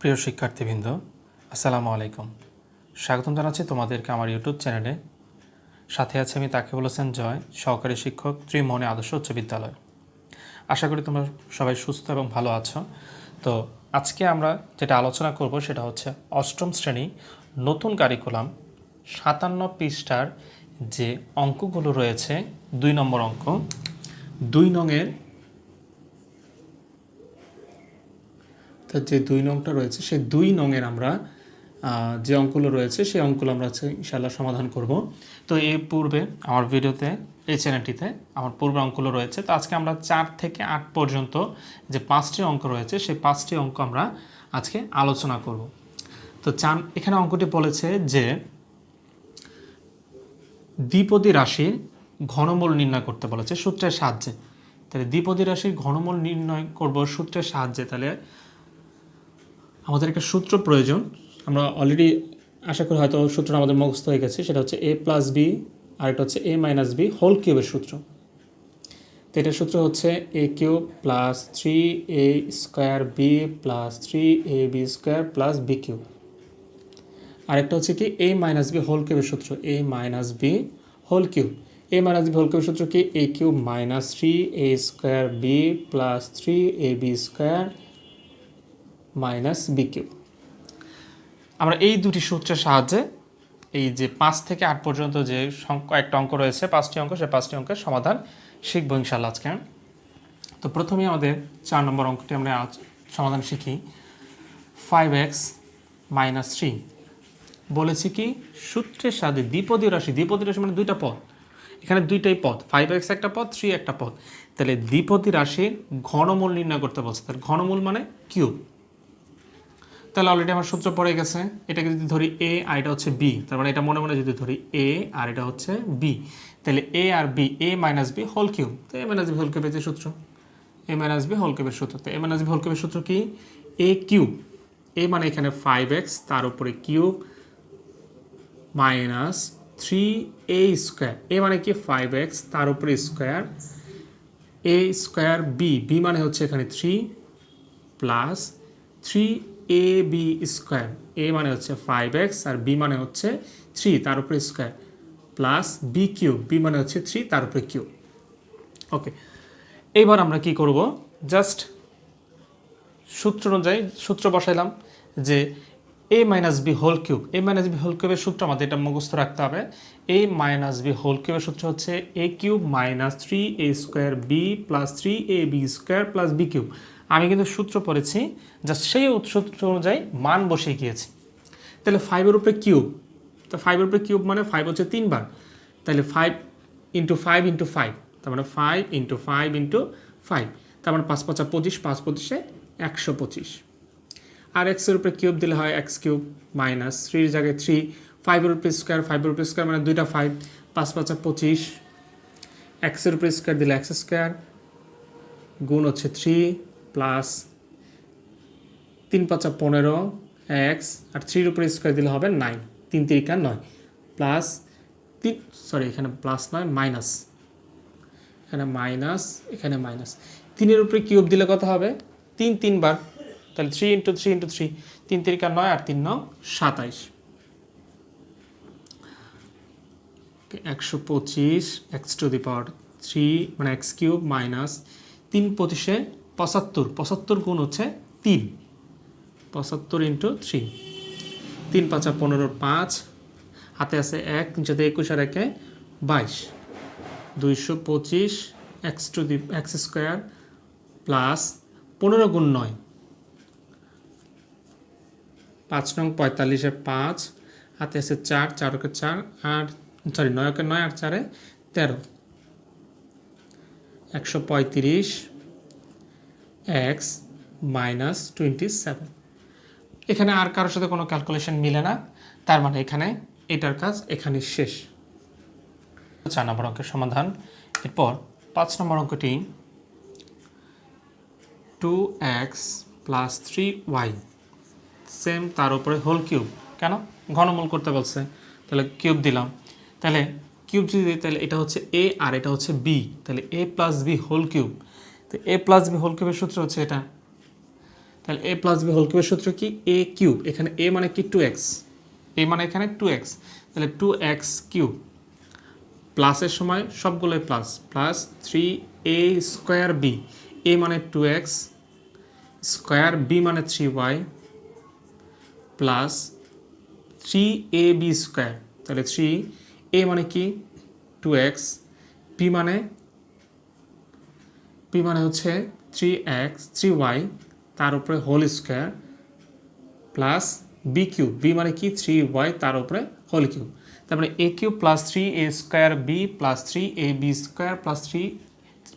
প্রিয় শিক্ষার্থীবৃন্দ, আসসালামু আলাইকুম। স্বাগতম জানাচ্ছি তোমাদেরকে আমার ইউটিউব চ্যানেলে। সাথে আছে আমি তাকে বলেছেন জয়, সহকারী শিক্ষক, ত্রিমোহনী আদর্শ উচ্চ বিদ্যালয়। আশা করি তোমরা সবাই সুস্থ এবং ভালো আছো। তো আজকে আমরা যেটা আলোচনা করব সেটা হচ্ছে অষ্টম শ্রেণি নতুন কারিকুলাম সাতান্ন পৃষ্ঠার যে অঙ্কগুলো রয়েছে, দুই নম্বর অঙ্ক, দুই নংয়ের তো যে দুই নংটা রয়েছে, সেই দুই নংয়ের আমরা যে অঙ্কগুলো রয়েছে, সেই অঙ্কগুলো আমরা ইনশাল্লাহ সমাধান করব। তো এই পূর্বে আমার ভিডিওতে, এই চ্যানেলটিতে আমার পূর্বে অঙ্কগুলো রয়েছে। তো আজকে আমরা চার থেকে আট পর্যন্ত যে পাঁচটি অঙ্ক রয়েছে, সেই পাঁচটি অঙ্ক আমরা আজকে আলোচনা করব। তো চান এখানে অঙ্কটি বলেছে যে দ্বিপদী রাশির ঘনমূল নির্ণয় করতে বলেছে, সূত্রের সাহায্যে। তাহলে দ্বিপদী রাশির ঘনমূল নির্ণয় করব সূত্রের সাহায্যে, তাহলে আমাদের একটা সূত্র প্রয়োজন। আমরা অলরেডি আশা করি হয়তো সূত্রটা আমাদের মুখস্থ হয়ে গেছে। সেটা হচ্ছে এ প্লাস বি আর একটা হচ্ছে এ মাইনাস বি হোল কিউবের সূত্র। তো এটার সূত্র হচ্ছে A cube plus three A square B plus three A B square plus B cube আরেকটা হচ্ছে কি এ মাইনাস বি হোল কিউবের সূত্র। A minus B whole cube A minus B whole কিউবের সূত্র কি? A cube minus three A square B plus three A B square minus B আমরা এই দুটি সূত্রের সাহায্যে এই যে পাঁচ থেকে আট পর্যন্ত যে সং- কয়েকটা অঙ্ক রয়েছে, পাঁচটি অঙ্ক সেই পাঁচটি অঙ্কের সমাধান শিখব ইনশাল্লাহ আজকে। তো প্রথমেই আমাদের চার নম্বর অঙ্কটি আমরা আজ সমাধান শিখি। ফাইভ এক্স মাইনাস থ্রি বলেছি কি, সূত্রের সাথে দ্বিপদী রাশি দ্বিপদী রাশি মানে দুইটা পদ। এখানে দুইটাই পদ ফাইভ এক্স একটা পদ থ্রি একটা পদ। তাহলে দ্বিপদী রাশির ঘনমূল নির্ণয় করতে বলছে, তাহলে ঘনমূল মানে কিউব। তাহলে অলরেডি আমার সূত্র পড়ে গেছে। এটাকে যদি ধরি এ আর এটা হচ্ছে বি তার মানে এটা মনে মনে যদি ধরি এ আর এটা হচ্ছে বি তাহলে এ আর B A minus B whole cube তো এ মাইনাস বি হোল কিউবের যে সূত্র? এ মাইনাস বি হোল কিউবের সূত্র। তো এ মাইনাস বি হোল কিউবের সূত্র কি? এ কিউব এ মানে এখানে ফাইভ এক্স তার উপরে cube minus three A square A মানে কি? ফাইভ এক্স তার উপরে square A square B B মানে হচ্ছে এখানে three plus three A B square A মানে হচ্ছে ফাইভ এক্স আর বি মানে হচ্ছে থ্রি তার উপরে square plus B cube B মানে হচ্ছে থ্রি তার উপরে কিউব ওকে এইবার আমরা কি করব? জাস্ট সূত্র অনুযায়ী সূত্র বসাইলাম যে A minus B whole cube A minus B whole কিউবের সূত্র আমাদের এটা মুখস্থ রাখতে হবে। এ মাইনাস বি হোল কিউবের সূত্র হচ্ছে A cube minus three A square B plus three A B square plus B cube আমি কিন্তু সূত্র পড়েছি যা সেই সূত্র অনুযায়ী মান বসিয়ে গিয়েছি। তাহলে ফাইভের উপরে কিউব তো ফাইভের উপরে কিউব মানে ফাইভ হচ্ছে তিনবার। তাহলে five into five into five তার মানে five into five into five তার মানে পাঁচ পাঁচা পঁচিশ, পাঁচ পঁচিশে একশো পঁচিশ। আর এক্সের উপরে কিউব দিলে হয় এক্স কিউব মাইনাস থ্রির জায়গায় থ্রি ফাইভের উপরে স্কোয়ার ফাইভের উপরে স্কোয়ার মানে দুইটা ফাইভ পাঁচ পাঁচা পঁচিশ। এক্সের উপরে স্কোয়ার দিলে এক্স স্কোয়ার গুণ হচ্ছে থ্রি প্লাস তিন পাঁচা পনেরো এক্স আর থ্রির উপরে স্কোয়ার দিলে হবে নাইন তিন তিরিকা নয়। প্লাস তিন সরি এখানে প্লাস নয় মাইনাস এখানে মাইনাস এখানে মাইনাস তিনের উপরে কিউব দিলে কত হবে? তিন তিনবার তাহলে three into three into three তিন তিরিকা নয় আর তিন নয় সাতাইশ। একশো পঁচিশ X to the power three মানে এক্স কিউব মাইনাস তিন পঁচিশে পঁচাত্তর পঁচাত্তর গুণ হচ্ছে তিন। পঁচাত্তর ইন্টু থ্রি তিন পাঁচা পনেরো, পাঁচ। হাতে আছে এক যদি একুশ আর একে বাইশ। দুইশো পঁচিশ X to the X square plus পনেরো গুণ নয়। পাঁচ নং পঁয়তাল্লিশে পাঁচ। হাতে আছে চার চারকে চার আর সরি নয়কে নয় আর চারে তেরো। একশো পঁয়ত্রিশ এক্স মাইনাস টোয়েন্টি সেভেন এখানে আর কারোর সাথে কোনো ক্যালকুলেশন মিলে না। তার মানে এখানে এটার কাজ এখানে শেষ। চার নম্বর অঙ্কের সমাধান। এরপর পাঁচ নম্বর অঙ্কটি two X plus three Y same তার উপরে হোল কিউব কেন? ঘনমূল করতে বলছে। তাহলে কিউব দিলাম। তাহলে কিউব যদি তাহলে এটা হচ্ছে এ আর এটা হচ্ছে বি তাহলে A plus B whole cube তো এ প্লাস বি হোল কিউবের সূত্র হচ্ছে এটা। তাহলে এ প্লাস বি হোল কিউবের সূত্র কি? এ কিউব এখানে এ মানে কি? টু এক্স এ মানে এখানে টু এক্স তাহলে টু এক্স কিউব প্লাসের সময় সবগুলোই plus plus three A square B A মানে টু এক্স স্কোয়ার বি মানে three Y plus three A B square তাহলে থ্রি এ মানে কি? টু এক্স বি মানে বি মানে হচ্ছে থ্রি এক্স থ্রি ওয়াই তার উপরে whole square plus B cube B মানে কি? থ্রি ওয়াই তার উপরে হোল কিউব তারপরে A cube plus three A square B plus three A B square plus three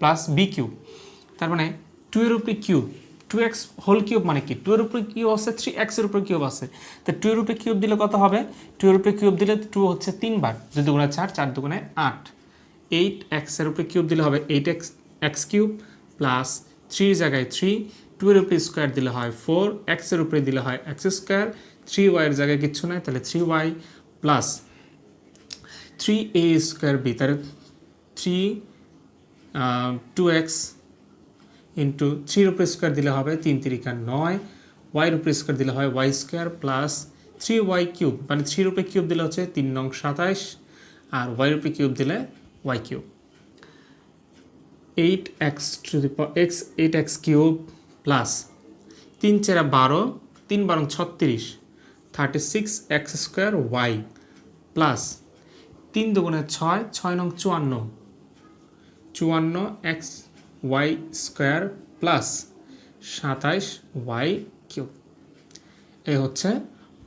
plus B cube তার মানে two এর উপরে cube two X whole cube মানে কি? টু এর উপরে কিউব আছে থ্রি এক্সের উপরে কিউব আছে। তো টু এর উপরে কিউব দিলে কত হবে? টু এর উপরে কিউব দিলে টু হচ্ছে তিনবার। দুই চার চার দুগুণে আট। এইট এক্সের উপরে কিউব দিলে হবে eight X X cube plus থ্রির জায়গায় থ্রি টু এর উপরে স্কোয়ার দিলে হয় ফোর এক্সের উপরে দিলে হয় এক্স স্কোয়ার থ্রি ওয়াইয়ের জায়গায় কিচ্ছু নাই, তাহলে three Y plus three A square B তাহলে থ্রি টু এক্স ইন্টু থ্রির উপরে স্কোয়ার দিলে হবে তিন তিরিকা নয় ওয়াইয়ের উপরে স্কোয়ার দিলে হয় Y square plus three Y cube মানে থ্রির উপরে কিউব দিলে হচ্ছে তিন নং সাতাইশ, আর ওয়াইয়ের উপরে কিউব দিলে Y cube eight X to the X eight X cube plus তিন চেরা বারো, তিন বারং ছত্রিশ thirty six X square Y plus তিন দুগুণে ছয় ছয় নং চুয়ান্ন চুয়ান্ন এক্স ওয়াই স্কোয়ার প্লাস সাতাইশ ওয়াই কিউব এই হচ্ছে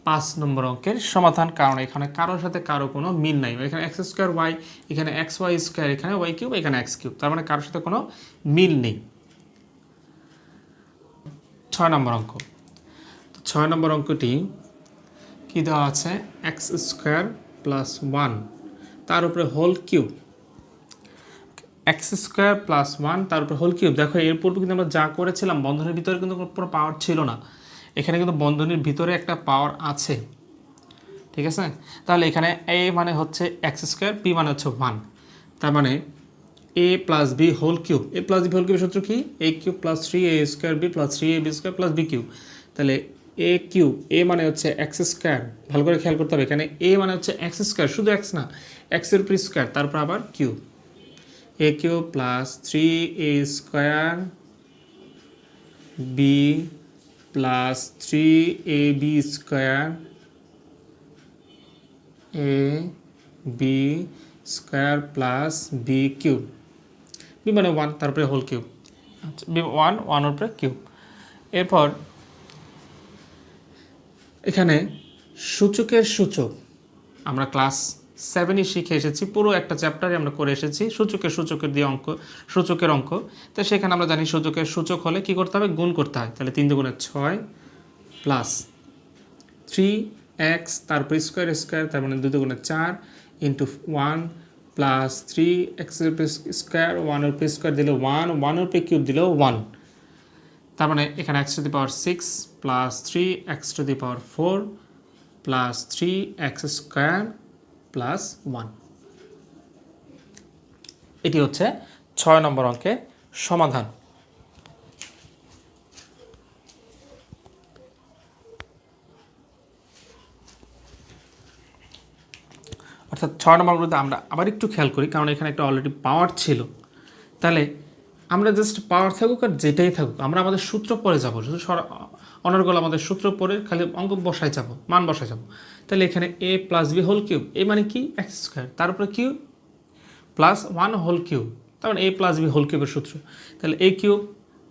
পাঁচ নম্বর অঙ্কের সমাধান, কারণ এখানে কারোর সাথে কারও কোনো মিল নাই। এখানে এক্স স্কোয়ার ওয়াই এখানে এক্স ওয়াই স্কোয়ার এখানে ওয়াই কিউব এখানে এক্স কিউব তার মানে কারোর সাথে কোনো মিল নেই। ছয় নম্বর অঙ্ক। তো ছয় নম্বর অঙ্কটি কী দেওয়া আছে? এক্স স্কোয়ার প্লাস ওয়ান তার উপরে whole cube X square plus one তার উপরে হোল কিউব দেখো এর পূর্বে কিন্তু আমরা যা করেছিলাম, বন্ধনের ভিতরে কিন্তু কোনো পাওয়ার ছিল না। এখানে কিন্তু বন্ধনীর ভিতরে একটা পাওয়ার আছে, ঠিক আছে? তাহলে এখানে এ মানে হচ্ছে এক্স স্কোয়ার বি মানে হচ্ছে ওয়ান তার মানে A plus B whole cube A plus B whole কিউবের সূত্র কি? A cube plus three A square B plus three A B square plus B cube তাহলে এ কিউব এ মানে হচ্ছে এক্স স্কোয়ার ভালো করে খেয়াল করতে হবে, এখানে এ মানে হচ্ছে এক্স স্কোয়ার শুধু এক্স না এক্সের উপর স্কোয়ার তারপর আবার cube A cube plus three A square B plus three A B square A B square plus B cube B মানে ওয়ান তারপরে হোল কিউব আচ্ছা বি ওয়ান ওয়ানের উপরে কিউব এরপর এখানে সূচকের সূচক, আমরা ক্লাস সেভেনই শিখে এসেছি, পুরো একটা চ্যাপ্টারে আমরা করে এসেছি, সূচকের সূচকের দিয়ে অঙ্ক, সূচকের অঙ্ক। তো সেখানে আমরা জানি সূচকের সূচক হলে কি করতে হবে? গুণ করতে হয়। তাহলে তিন দুগুণে ছয় প্লাস থ্রি এক্স তারপর স্কোয়ার স্কোয়ার তার মানে দুই দুগুণে চার ইন্টু ওয়ান প্লাস থ্রি এক্সের স্কোয়ার ওয়ানের উপরে স্কোয়ার দিলে ওয়ান ওয়ানের উপরে কিউব দিলেও ওয়ান তার মানে এখানে X to the power six plus three X to the power four plus three X square plus one এটি হচ্ছে ছয় নম্বর অঙ্কের সমাধান। অর্থাৎ ছয় নম্বর বলতে আমরা আবার একটু খেয়াল করি, কারণ এখানে একটা অলরেডি পাওয়ার ছিল। তাহলে আমরা জাস্ট পাওয়ার থাকুক আর যেটাই থাকুক, আমরা আমাদের সূত্র পরে যাব। শুধু অনর্গল আমাদের সূত্র পরে খালি অঙ্ক বসায় যাব, মান বসায় যাব। তাহলে এখানে A plus B whole cube A মানে কি? এক্স স্কোয়ার তার উপরে cube plus one whole cube তার মানে এ প্লাস বি হোল কিউবের সূত্র। তাহলে এ কিউব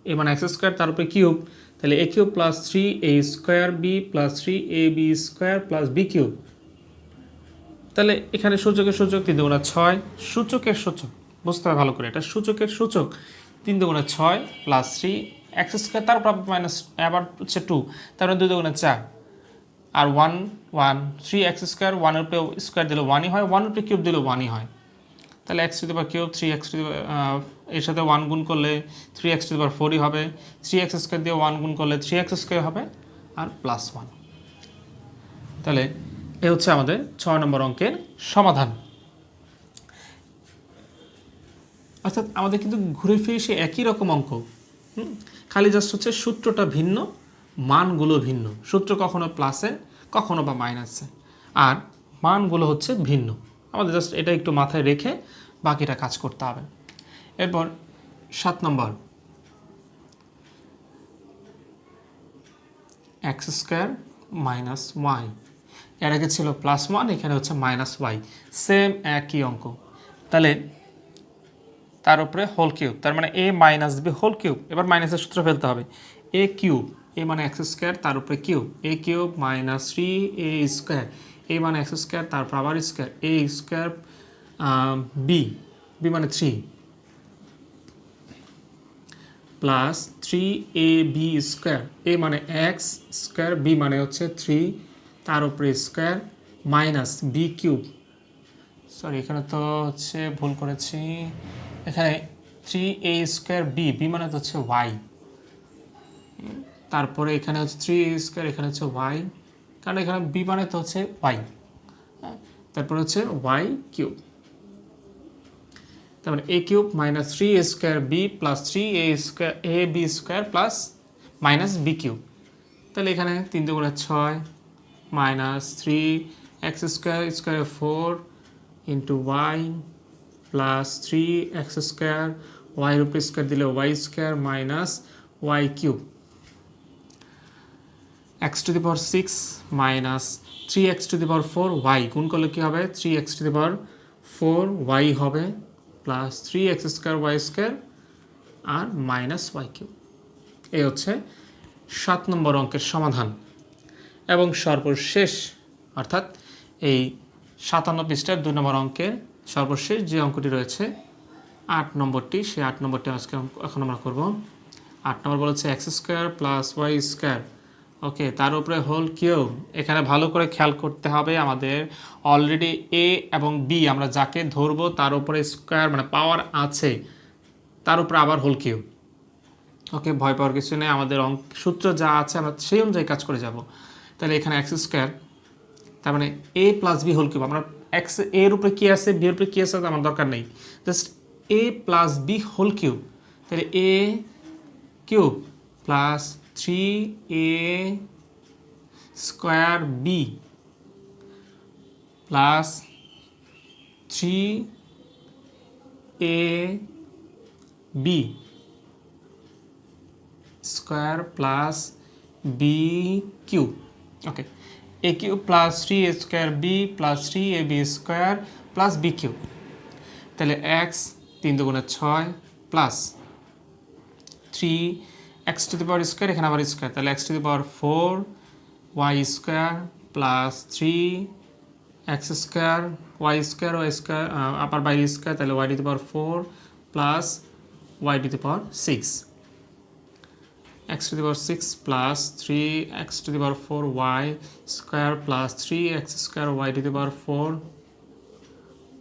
এ মানে এক্স স্কোয়ার তার উপরে কিউব তাহলে A cube plus three A square B plus three A B square plus B cube তাহলে এখানে সূচকের সূচক তিন দুগুণা ছয়, সূচকের সূচক। বুঝতে হবে ভালো করে, এটা সূচকের সূচক। তিন দুগুণা ছয় প্লাস থ্রি এক্স স্কোয়ার তারপর মাইনাস আবার হচ্ছে টু তারপরে দুই দুগুণা চার। আর one one three X square ওয়ানের উপরে স্কোয়ার দিলে ওয়ানই হয় ওয়ানের উপরে কিউব দিলে ওয়ানই হয়। তাহলে X to the power cube three X two এর সাথে ওয়ান গুণ করলে থ্রি এক্স টু দি ফোরই হবে। থ্রি এক্স স্কোয়ার দিয়ে ওয়ান গুণ করলে থ্রি এক্স স্কোয়ার হবে, আর প্লাস ওয়ান তাহলে এ হচ্ছে আমাদের ছয় নম্বর অঙ্কের সমাধান। অর্থাৎ আমাদের কিন্তু ঘুরে ফিরে সে একই রকম অঙ্ক হুম, খালি জাস্ট হচ্ছে সূত্রটা ভিন্ন, মানগুলো ভিন্ন। সূত্র কখনো প্লাসে কখনো বা মাইনাসে আর মানগুলো হচ্ছে ভিন্ন। আমাদের জাস্ট এটা একটু মাথায় রেখে বাকিটা কাজ করতে হবে। এরপর সাত নম্বর। এক্স স্কোয়ার মাইনাস ওয়াই এর আগে ছিল প্লাস ওয়ান এখানে হচ্ছে মাইনাস ওয়াই সেম একই অঙ্ক। তাহলে তার উপরে হোল কিউব তার মানে A minus B whole cube এবার মাইনাসের সূত্র ফেলতে হবে। এ কিউব এ মানে এক্স স্কোয়ার তার উপরে cube A cube minus three A square A মানে এক্স স্কোয়ার তারপর আবার square A square B B মানে three plus three A B square A মানে এক্স স্কোয়ার বি মানে হচ্ছে থ্রি তার উপরে square minus B cube sorry এখানে তো হচ্ছে ভুল করেছি। এখানে three A square B B মানে হচ্ছে ওয়াই তারপরে এখানে হচ্ছে থ্রি এ স্কোয়ার এখানে হচ্ছে ওয়াই কারণ এখানে বি মানে তো হচ্ছে ওয়াই তারপরে হচ্ছে ওয়াই কিউব তার মানে A cube minus three A square B plus three A square A B square plus minus B cube তাহলে এখানে তিন দুগুণে ছয় minus three X square square four into Y plus three X square ওয়াইয়ের উপরে square দিলে Y square minus Y cube X to the power six minus three X to the power four Y গুণ করলে কী হবে? Three X to the power four Y হবে plus three X square Y square আর minus Y cube এই হচ্ছে সাত নম্বর অঙ্কের সমাধান। এবং সর্বশেষ, অর্থাৎ এই সাতান্ন পৃষ্ঠার দুই নম্বর অঙ্কের সর্বশেষ যে অঙ্কটি রয়েছে, আট নম্বরটি, সেই আট নম্বরটি আজকে এখন আমরা করব। আট নম্বর বলেছে X square plus Y square. Okay, তার উপরে হোল কিউ। এখানে ভালো করে খেয়াল করতে হবে আমাদের অলরেডি এ এবং বি, আমরা যাকে ধরবো তার উপরে স্কোয়ার মানে পাওয়ার আছে, তার উপরে আবার হোল কিউ। ওকে, ভয় পাওয়ার কিছু নেই, আমাদের অঙ্ক সূত্র যা আছে আমরা সেই অনুযায়ী কাজ করে যাব। তাহলে এখানে এক্স স্কোয়ার, তার মানে A plus B whole cube আমরা এক্সের উপরে কী আছে বি এর উপরে কী আছে তা আমার দরকার নেই just A plus B whole cube তাহলে A cube plus three A square B plus three A B square plus B cube okay A cube plus three A square B plus three A B square plus B cube তাহলে x তিন দুগুণে ছয় plus three X to the power square এখানে আবার square তাহলে X to the power four Y square plus three X square Y square Y square আপার বাইরে square তাহলে Y to the power four plus Y to the power six x to the power 6 plus 3 x to the power 4 y square plus 3 x square y to the power 4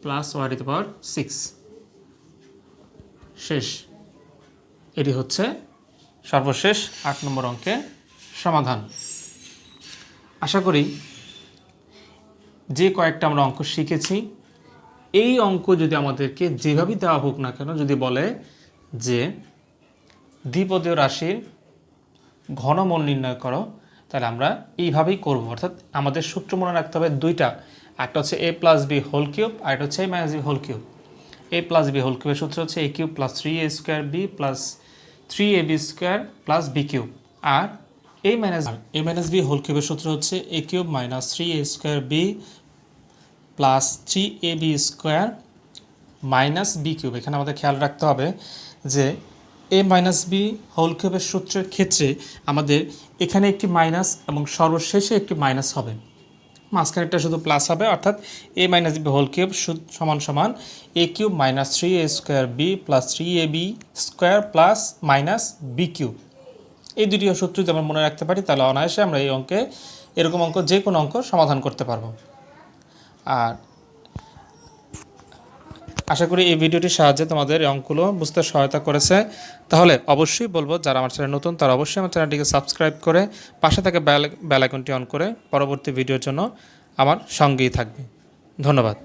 plus y to the power 6 শেষ। এটি হচ্ছে সর্বশেষ আট নম্বর অঙ্কের সমাধান। আশা করি যে কয়েকটা আমরা অঙ্ক শিখেছি, এই অঙ্ক যদি আমাদেরকে যেভাবেই দেওয়া হোক না কেন, যদি বলে যে দ্বিপদীয় রাশির ঘনমূল নির্ণয় করো, তাহলে আমরা এইভাবেই করব। অর্থাৎ আমাদের সূত্র মনে রাখতে হবে দুইটা। একটা হচ্ছে A plus B whole cube আর একটা হচ্ছে A minus B whole cube A plus B whole কিউবের সূত্র হচ্ছে A cube plus three A square B plus three A B square plus B cube R A minus A minus B whole কিউবের সূত্র হচ্ছে A cube minus three A square B plus three A B square minus B cube এখানে আমাদের খেয়াল রাখতে হবে যে এ minus B whole কিউবের সূত্রের ক্ষেত্রে আমাদের এখানে একটি মাইনাস এবং সর্বশেষে একটি মাইনাস হবে। মাঝখানেরটা শুধু প্লাস হবে, অর্থাৎ A minus B whole cube সমান সমান A cube minus three A square B plus three A B square plus minus B cube এই দুটি সূত্র যদি আমরা মনে রাখতে পারি, তাহলে অনায়াসে আমরা এই অঙ্কে এরকম অঙ্ক যে কোনো অঙ্ক সমাধান করতে পারব। আর আশা করি এই ভিডিওটির সাহায্যে তোমাদের এই অঙ্কগুলো বুঝতে সহায়তা করেছে। তাহলে অবশ্যই বলব, যারা আমার চ্যানেল নতুন, তারা অবশ্যই আমার চ্যানেলটিকে সাবস্ক্রাইব করে পাশে থাকা বেল বেল আইকনটি অন করে পরবর্তী ভিডিওর জন্য আমার সঙ্গেই থাকবে। ধন্যবাদ।